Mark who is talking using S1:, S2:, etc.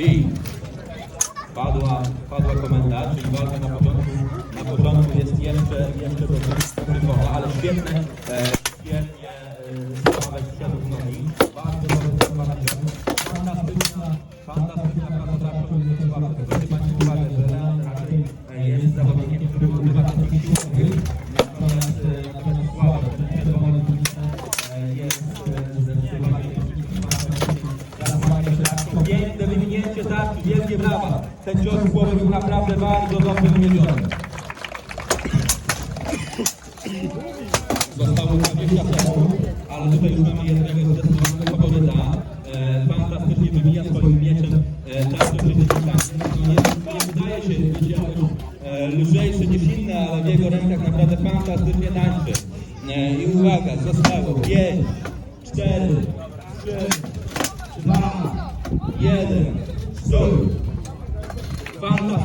S1: I padła, padła komenda, czyli walka na początku, na początku jest jeszcze, jeszcze dosyć komplikowana, ale świetne, e, świetnie e, Sławek wszedł w nogi. Bardzo Sławek. Fantastyczna, fantastyczna praca Wielkie brawa. Ten cios w głowę był naprawdę bardzo dobrze wymierzony. Zostało 20 punktów, ale tutaj już mamy jednego zdecydowanego faworyta. E, fantastycznie wymija swoim mieczem e, tak do przeciwnika. Nie, nie wydaje się być jakoś e, lżejszy niż inne, ale w jego rękach naprawdę fantastycznie tańczy. E, I uwaga, zostało 5, 4, 3, 2, 1. So, warum das